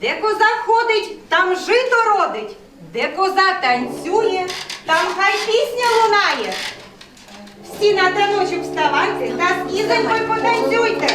Де коза ходить, там жито родить, де коза танцює, там хай пісня лунає. Всі на таночок вставайте та з Ізенькою потанцюйте.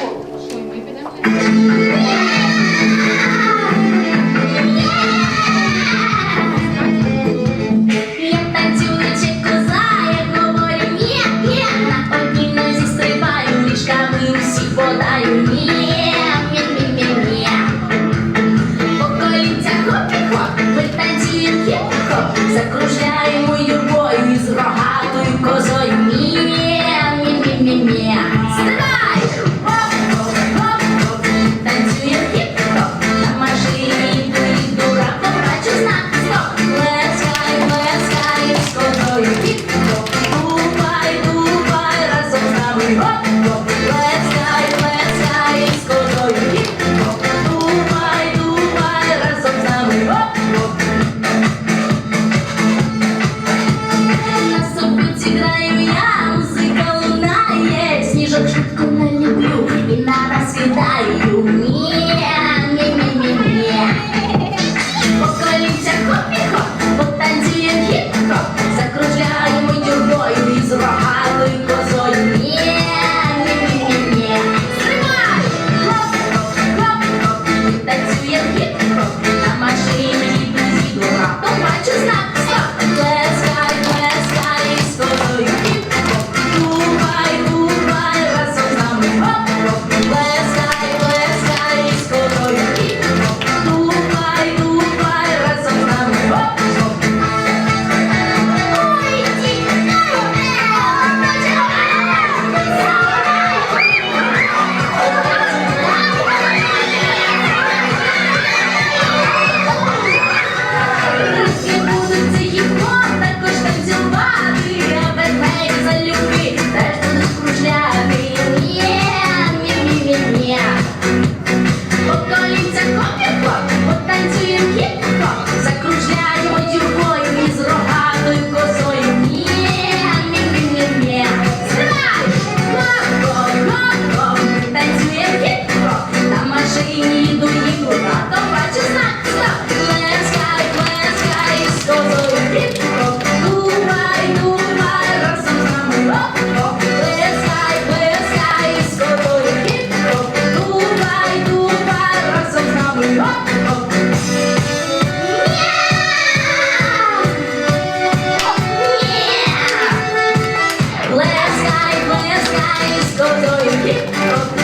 Oh, yeah.